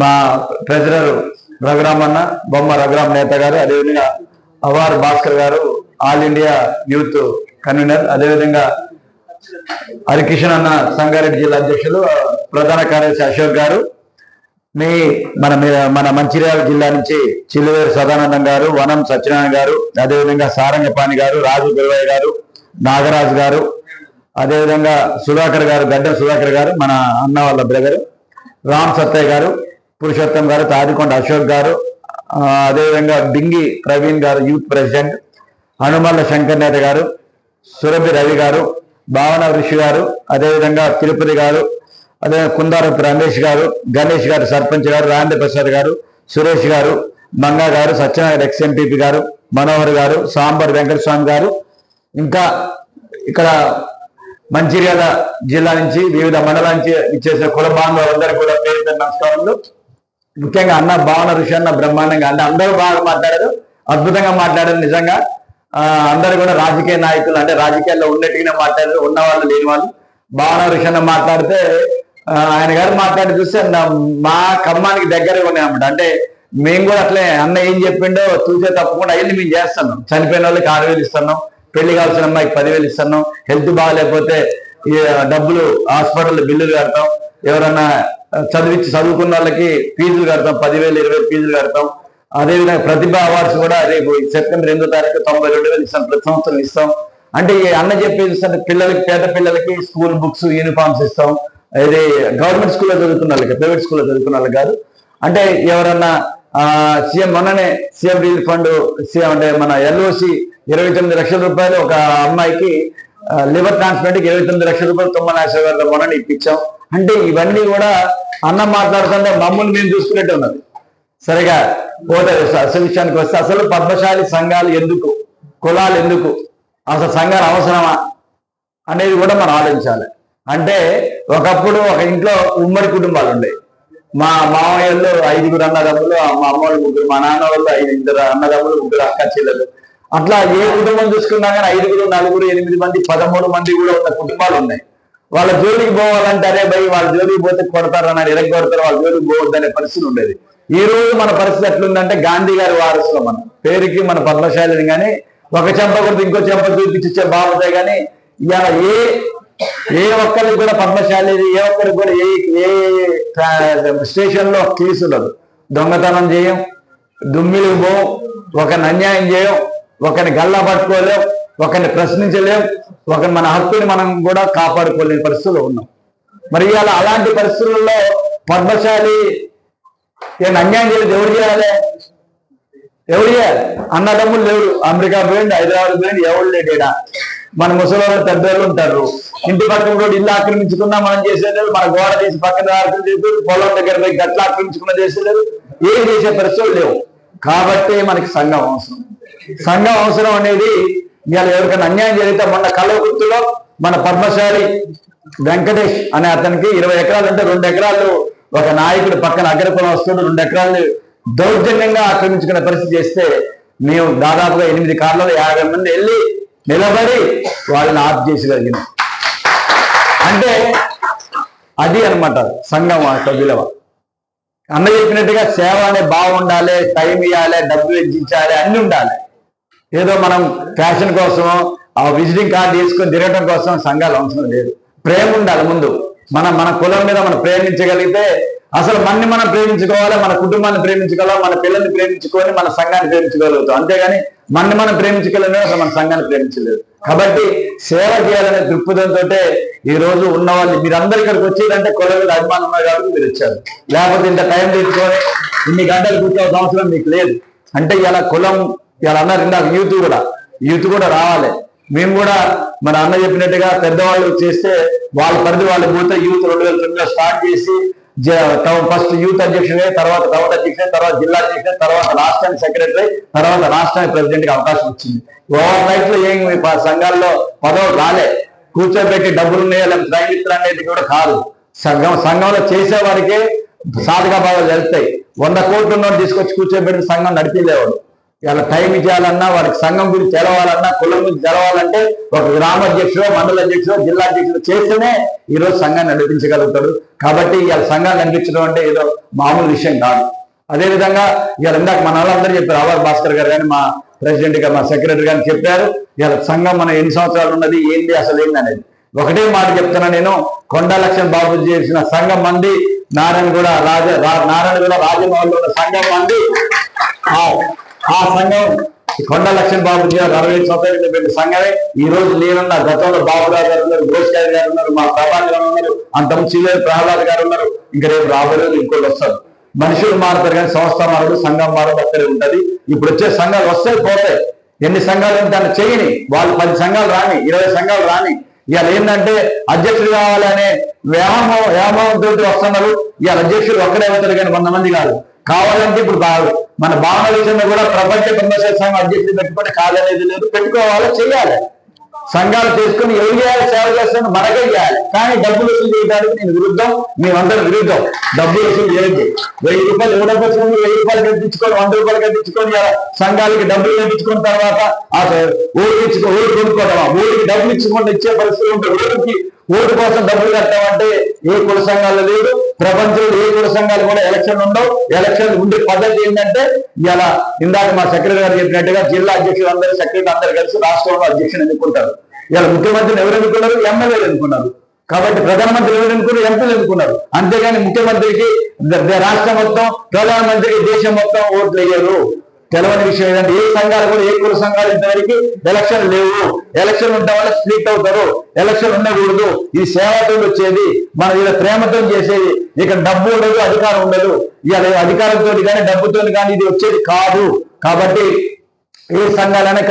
మా ట్రెజరర్ రఘురామన్న బొమ్మ రఘురామ్ నేత గారు అదేవిధంగా అవార్ భాస్కర్ గారు ఆల్ ఇండియా యూత్ కన్వీనర్ అదేవిధంగా హరికిషన్ అన్న సంగారెడ్డి జిల్లా అధ్యక్షులు ప్రధాన కార్యదర్శి అశోక్ గారు మీ మన మన మంచిర్యాల జిల్లా నుంచి చిల్లువేరు సదానందం గారు వనం సత్యనారాయణ గారు అదేవిధంగా సారంగపాణి గారు రాజు గురువయ్య గారు నాగరాజు గారు అదేవిధంగా సుధాకర్ గారు గడ్డ సుధాకర్ గారు మన అన్న వాళ్ళ బ్రదర్ రామ్ సత్తయ్య గారు పురుషోత్తం గారు తాదికొండ అశోక్ గారు అదేవిధంగా బింగి ప్రవీణ్ గారు యూత్ ప్రెసిడెంట్ హనుమల్ల శంకర్నేత గారు సురభి రవి గారు భావన ఋషి గారు అదేవిధంగా తిరుపతి గారు అదే కుందారపు రమేష్ గారు గణేష్ గారు సర్పంచ్ గారు రాందే ప్రసాద్ గారు సురేష్ గారు మంగా గారు సత్యనారాయణ ఎక్స్ ఎంపీపీ గారు మనోహర్ గారు సాంబర్ వెంకటస్వామి గారు ఇంకా ఇక్కడ మంచిర్యాల జిల్లా నుంచి వివిధ మండలాల నుంచి ఇచ్చేసిన కుల బాంధవులందరికీ కూడా పేరు నమస్కారంలో ముఖ్యంగా అన్న భావన ఋషి అన్న బ్రహ్మాండంగా అంటే అందరూ బాగా మాట్లాడారు అద్భుతంగా మాట్లాడారు నిజంగా. అందరు కూడా రాజకీయ నాయకులు అంటే రాజకీయాల్లో ఉన్నట్టుగానే మాట్లాడారు ఉన్న వాళ్ళు లేని వాళ్ళు భావన ఋషి అన్న మాట్లాడితే ఆయన గారు మాట్లాడి చూస్తే మా ఖమ్మానికి దగ్గరగా ఉన్నాయన్నమాట అంటే మేము కూడా అట్లే అన్న ఏం చెప్పిండో చూసే తప్పకుండా అయ్యింది మేము చేస్తున్నాం. చనిపోయిన వాళ్ళకి ఆరు వేలు ఇస్తున్నాం పెళ్ళి కావాల్సిన అమ్మాయికి పదివేలు ఇస్తున్నాం హెల్త్ బాగాలేకపోతే డబ్బులు హాస్పిటల్ బిల్లులు కడతాం ఎవరన్నా చదివించి చదువుకున్న వాళ్ళకి ఫీజులు కడతాం పదివేలు ఇరవై ఫీజులు కడతాం. అదేవిధంగా ప్రతిభ అవార్డ్స్ కూడా రేపు సెప్టెంబర్ ఎనిమిదో తారీఖు తొంభై రెండు వేలు ఇస్తాం ప్రతి సంవత్సరం ఇస్తాం. అంటే ఈ అన్న చెప్పేది అంటే పిల్లలకి పేద పిల్లలకి స్కూల్ బుక్స్ యూనిఫామ్స్ ఇస్తాం. ఇది గవర్నమెంట్ స్కూల్లో చదువుకున్న వాళ్ళకి ప్రైవేట్ స్కూల్లో చదువుకున్న వాళ్ళకి కాదు. అంటే ఎవరన్నా సీఎం మొన్ననే సీఎం రిలీఫ్ ఫండ్ సీఎం అంటే మన ఎల్ఓసి ఇరవై తొమ్మిది లక్షల రూపాయలు ఒక అమ్మాయికి లివర్ ట్రాన్స్ప్లాంట్కి ఇరవై తొమ్మిది లక్షల రూపాయలు తొమ్మిది లక్షల గారు మొన్న ఇప్పించాం. అంటే ఇవన్నీ కూడా అన్నం మాట్లాడుతుంటే మమ్మల్ని మేము చూసుకునేట్టు ఉన్నది. సరిగా పోతే అసలు విషయానికి వస్తే అసలు పద్మశాలి సంఘాలు ఎందుకు? కులాలు ఎందుకు? అసలు సంఘాలు అవసరమా? అనేది కూడా మనం ఆలోచించాలి. అంటే ఒకప్పుడు ఒక ఇంట్లో ఉమ్మడి కుటుంబాలు ఉండేవి మా మామయ్యలు ఐదుగురు అన్నదమ్ములు మా అమ్మ ముగ్గురు మా నాన్న వాళ్ళు ఐదు ఇద్దరు అన్నదమ్ములు ముగ్గురు అక్క చెల్లెలు. అట్లా ఏ కుటుంబం చూసుకున్నా కానీ ఐదుగురు నలుగురు ఎనిమిది మంది పదమూడు మంది కూడా ఉన్న కుటుంబాలు ఉన్నాయి. వాళ్ళ జోలికి పోవాలంటే అరే భయ్ వాళ్ళ జోలికి పోతే కొడతారు అన్నారు ఎరగ కొడతారు వాళ్ళ జోలికి పోవద్దనే పరిస్థితి ఉండేది. ఈ రోజు మన పరిస్థితి ఎట్లుందంటే గాంధీ గారి వారసులు మనం. పేరుకి మన పద్మశాలిని కానీ ఒక చెంప కొడితే ఇంకో చెంప చూపించే బాగుతాయి కానీ ఇవాళ ఏ ఏ ఒక్కరికి కూడా పద్మశాలి ఏ ఒక్కరికి కూడా ఏ ఏ స్టేషన్లో కేసు ఉండదు. దొంగతనం చేయం దుమ్మిలు పోం ఒకరిని అన్యాయం చేయం ఒకరిని గల్లా పట్టుకోలేం ఒకరిని ప్రశ్నించలేం ఒకరి మన హక్కుని మనం కూడా కాపాడుకోలేని పరిస్థితుల్లో ఉన్నాం. మరి ఇవాళ అలాంటి పరిస్థితుల్లో పద్మశాలి ఏమైనా అన్యాయం చేయలేదు? ఎవరు చేయాలి? ఎవరు చేయాలి? అన్నదమ్ములు లేరు. అమెరికా పోయింది హైదరాబాద్ పోయింది ఎవరు లేడు మన ముసలి పెద్దవాళ్ళు ఉంటారు. ఇంటి పక్కన కూడా ఇల్లు ఆక్రమించుకున్నా మనం చేసేది మన గోడ తీసి పక్కన ఆక్రమించేది పొలం దగ్గర పోయి గట్ల ఆక్రమించుకున్నా చేసేది ఏం చేసే పరిస్థితులు లేవు. కాబట్టి మనకి సంఘం అవసరం. సంఘం అవసరం అనేది ఇవాళ ఎవరికైనా అన్యాయం జరిగితే మొన్న కలవకుర్తిలో మన పద్మశాలి వెంకటేష్ అనే అతనికి ఇరవై ఎకరాలు ఉంటే రెండు ఎకరాలు ఒక నాయకుడు పక్కన అగ్రకులం వస్తుడు రెండు ఎకరాలు దౌర్జన్యంగా ఆక్రమించుకునే పరిస్థితి చేస్తే మేము దాదాపుగా ఎనిమిది కార్లలో యాభై మంది వెళ్ళి నిలబడి వాళ్ళని ఆఫ్ చేసగలిగినాం. అంటే అది అనమాట సంఘం యొక్క విలువ అన్న చెప్పినట్టుగా సేవ అనే బాగుండాలి టైం ఇవ్వాలి డబ్బులు వెచ్చించాలి అన్ని ఉండాలి. ఏదో మనం ఫ్యాషన్ కోసం ఆ విజిటింగ్ కార్డు తీసుకొని తిరగడం కోసం సంఘాలు అవసరం లేదు. ప్రేమ ఉండాలి ముందు. మనం మన కులం మీద మనం ప్రేమించగలిగితే అసలు మనని మనం ప్రేమించుకోవాలి మన కుటుంబాన్ని ప్రేమించుకోవాలి మన పిల్లల్ని ప్రేమించుకొని మన సంఘాన్ని ప్రేమించుకోగలుగుతాం అంతేగాని మనని మనం ప్రేమించుకోలేము అసలు మన సంఘాన్ని ప్రేమించలేదు. కాబట్టి సేవ చేయాలనే దృక్పథంతో ఈ రోజు ఉన్న వాళ్ళు మీరందరూ ఇక్కడికి వచ్చేదంటే కుల మీద అభిమానం ఉన్నారు కాబట్టి మీరు వచ్చారు. లేకపోతే ఇంత టైం తీసుకొని ఇన్ని గంటలు కూర్చోవాల్సిన అవసరం మీకు లేదు. అంటే ఇలా కులం ఇలా అన్నారు ఇందాక యూత్ కూడా. యూత్ కూడా రావాలి. మేము కూడా మన అన్న చెప్పినట్టుగా పెద్దవాళ్ళు చేస్తే వాళ్ళ పరిధి వాళ్ళు పోతే యూత్ రెండు వేల తొమ్మిదిలో స్టార్ట్ చేసి ఫస్ట్ యూత్ అధ్యక్షుడే తర్వాత టౌన్ అధ్యక్షుడే తర్వాత జిల్లా అధ్యక్షుడే తర్వాత రాష్ట్రానికి సెక్రటరీ తర్వాత రాష్ట్రానికి ప్రెసిడెంట్కి అవకాశం వచ్చింది. ఓవర్ నైట్లో ఏం సంఘాల్లో పదవులు రాలే. కూర్చోబెట్టి డబ్బులు ఉన్నాయో లేకపోతే రైమిత్ర అనేది కూడా కాదు. సంఘం సంఘంలో చేసే వారికే సాధక భావాలు జరుగుతాయి. వంద కోట్లు ఉన్నోడు తీసుకొచ్చి కూర్చోబెట్టి సంఘం నడిపిలేవాడు ఇలా టైం ఇచ్చేయాలన్నా వాడికి సంఘం గురించి తెలవాలన్నా కులం గురించి తెలవాలంటే ఒక గ్రామ అధ్యక్షుడు మండల అధ్యక్షుడు జిల్లా అధ్యక్షుడు చేస్తేనే ఈ రోజు సంఘాన్ని నడిపించగలుగుతాడు. కాబట్టి ఇలా సంఘాన్ని నడిపించడం అంటే ఏదో మామూలు విషయం కాదు. అదేవిధంగా ఇలా ఇందాక మన వాళ్ళందరూ చెప్పారు అవర్ భాస్కర్ గారు కానీ మా ప్రెసిడెంట్ గారు మా సెక్రటరీ గారు చెప్పారు ఇలా సంఘం మన ఎన్ని సంవత్సరాలు ఉన్నది ఏంటి అసలు ఏంది అనేది. ఒకటే మాట చెప్తున్నా నేను కొండా లక్ష్మణ్ బాబు చేసిన సంఘం మంది నారాయణ కూడా రాజ నారాయణ కూడా రాజమౌళిలో ఉన్న సంఘం మంది ఆ- సంఘం కొండ లక్ష్మణ్ బాబు గారు అరవై సంవత్సరాలు పెట్టిన సంఘమే. ఈ రోజు నేనున్న గతంలో బాబురావు గారు ఉన్నారు గోష్గారి గారు ఉన్నారు మా ప్రభాకర్ గారు ఉన్నారు అంతకుముందు సీనియర్ ప్రహ్లాద్ గారు ఉన్నారు. ఇంకా రేపు రాబోయే ఇంకోటి వస్తారు. మనుషులు మారుతారు కానీ సంస్థ మారదు సంఘం మారదు అక్కడే ఉంటది. ఇప్పుడు వచ్చే సంఘాలు వస్తాయి పోతాయి. ఎన్ని సంఘాలు దాన్ని చేయని వాళ్ళు పది సంఘాలు రాని ఇరవై సంఘాలు రాని ఇవాళ ఏంటంటే అధ్యక్షుడు కావాలనే వ్యామోహం వ్యామోహంతో వస్తున్నారు. ఇవాళ అధ్యక్షుడు ఒక్కడే అవుతారు కానీ వంద మంది కాదు. కావాలంటే ఇప్పుడు కాదు మన భావన విషయంలో కూడా ప్రపంచ బ్రహ్మశాస్త్ర సంఘం అధ్యక్షుడు పెట్టుకుంటే కాదనేది లేదు. పెట్టుకోవాలో చేయాలి సంఘాలు చేసుకుని ఏం చేయాలి? సేవ చేస్తాను మనకే చేయాలి. కానీ డబ్బులు వసూలు చేయడానికి నేను విరుద్ధం. మేమందరం విరుద్ధం. డబ్బులు వసూలు చేయండి వెయ్యి రూపాయలు ఎవడో వచ్చిన వెయ్యి రూపాయలు కట్టించుకొని వంద రూపాయలు కట్టించుకొని సంఘాలకి డబ్బులు కట్టించుకున్న తర్వాత ఆ ఓటు ఇచ్చుకో ఓటు కొనుక్కోవడం ఓటుకి డబ్బులు ఇచ్చుకుంటే ఇచ్చే పరిస్థితులు ఉంటాయి. ఓటుకి ఓటు కోసం డబ్బులు కట్టామంటే ఏ కుల సంఘాలు లేదు. ప్రపంచంలో ఏ కుల సంఘాలు కూడా ఎలక్షన్ ఉండవు. ఎలక్షన్ ఉండే పద్ధతి ఏంటంటే ఇలా ఇందాక మా సెక్రటరీ గారు చెప్పినట్టుగా జిల్లా అధ్యక్షులు అందరూ సెక్రటరీ అందరూ కలిసి రాష్ట్రంలో అధ్యక్షులు ఎన్నుకుంటారు. ఇలా ముఖ్యమంత్రిని ఎవరు ఎన్నుకున్నారు? ఎమ్మెల్యేలు ఎన్నుకున్నారు. కాబట్టి ప్రధానమంత్రి ఎవరు ఎన్నుకున్నారు? ఎంపీలు ఎన్నుకున్నారు. అంతేగాని ముఖ్యమంత్రికి రాష్ట్రం మొత్తం ప్రధానమంత్రికి దేశం మొత్తం ఓట్లు వేయరు. తెలవని విషయం ఏంటంటే ఏ సంఘాలు కూడా ఏ కుల సంఘాలు ఇంతవరకు ఎలక్షన్ లేవు. ఎలక్షన్ ఉండడం వల్ల స్ప్లిట్ అవుతారు. ఎలక్షన్ ఉండకూడదు. ఇది సేవతో వచ్చేది మన ఇలా ప్రేమతో చేసేది. ఇక డబ్బు ఉండదు అధికారం ఉండదు. ఇవాళ అధికారంతో కానీ డబ్బుతో కానీ ఇది వచ్చేది కాదు. కాబట్టి ఏ సంఘాలైనా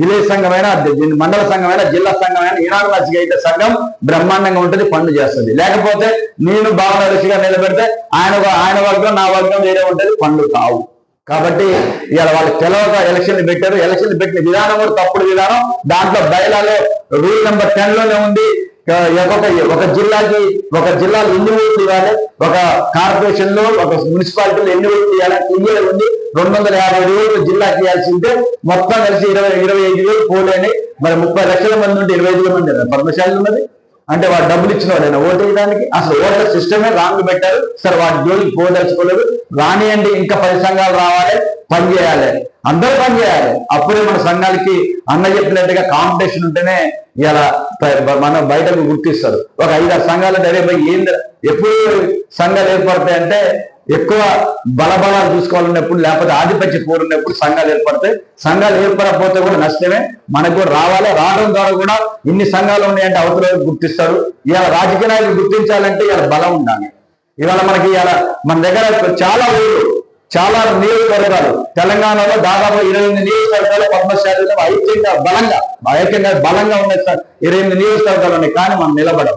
విలేజ్ సంఘమైనా మండల సంఘమైనా జిల్లా సంఘమైనా ఈనాడు అయితే సంఘం బ్రహ్మాండంగా ఉంటుంది పనులు చేస్తుంది. లేకపోతే నేను భావన ఋషిగా నిలబెడితే ఆయన ఆయన వర్గం నా వర్గం వేరే ఉంటుంది పనులు కావు. కాబట్టి ఇవాళ వాళ్ళు తెలవక ఎలక్షన్లు పెట్టారు. ఎలక్షన్లు పెట్టిన విధానం కూడా తప్పుడు విధానం. దాంట్లో బయలాలో రూల్ నెంబర్ టెన్లోనే ఉంది. ఒక ఒక జిల్లాకి ఒక జిల్లాలో ఎన్ని ఓట్లు ఇవ్వాలి? ఒక కార్పొరేషన్లో ఒక మున్సిపాలిటీలో ఎన్ని ఓట్లు ఇవ్వాలి? ఇండియాలో ఉంది. రెండు వందల యాభై వేలు ఓట్లు జిల్లాకి ఇవ్వాల్సి ఉంటే మొత్తం కలిసి ఇరవై ఇరవై ఐదు వేలు పోలేని మరి ముప్పై లక్షల మంది ఉంటే ఇరవై ఐదు మంది పద్మశాలి ఉన్నది? అంటే వాడు డబ్బులు ఇచ్చిన వాడు ఓటు వేయడానికి? అసలు ఓటర్ సిస్టమే రాంగ్ పెట్టారు. సరే వాడి జోలికి పోదలుచుకోలేదు. రానియండి ఇంకా పది సంఘాలు రావాలి పని చేయాలి. అందరూ పని చేయాలి. అప్పుడే మన సంఘాలకి అన్న చెప్పినట్టుగా కాంపిటీషన్ ఉంటేనే ఇలా మనం బయటకు గుర్తిస్తారు. ఒక ఐదారు సంఘాలు అంటే అరే ఏంది? ఎప్పుడు సంఘాలు ఏర్పడతాయి అంటే ఎక్కువ బలబలాలు చూసుకోవాలన్నప్పుడు లేకపోతే ఆధిపత్య కోరున్నప్పుడు సంఘాలు ఏర్పడతాయి. సంఘాలు ఏర్పడకపోతే కూడా నష్టమే మనకు కూడా రావాలి. రావడం ద్వారా కూడా ఇన్ని సంఘాలు ఉన్నాయంటే అవతల గుర్తిస్తారు. ఇవాళ రాజకీయ నాయకులు గుర్తించాలంటే ఇలా బలం ఉండాలి. ఇవాళ మనకి ఇలా మన దగ్గర చాలా ఊళ్ళు చాలా నియోజకవర్గాలు తెలంగాణలో దాదాపు ఇరవై ఎనిమిది నియోజకవర్గాలు పద్మశాలిలో ఐక్యంగా బలంగా ఐక్యంగా బలంగా ఉన్నాయి సార్. ఇరవై ఎనిమిది నియోజకవర్గాలు ఉన్నాయి కానీ మనం నిలబడం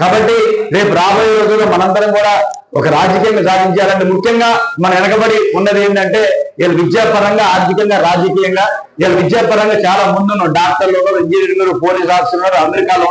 కాబట్టి రేపు రాబోయే రోజుల్లో మనందరం కూడా ఒక రాజకీయంగా సాధించాలంటే ముఖ్యంగా మన వెనకబడి ఉన్నది ఏంటంటే వీళ్ళు విద్యాపరంగా ఆర్థికంగా రాజకీయంగా వీళ్ళు విద్యాపరంగా చాలా ముందున్నారు. డాక్టర్లు ఉన్నారు ఇంజనీర్లు పోలీస్ ఆఫీసర్లు ఉన్నారు అమెరికాలో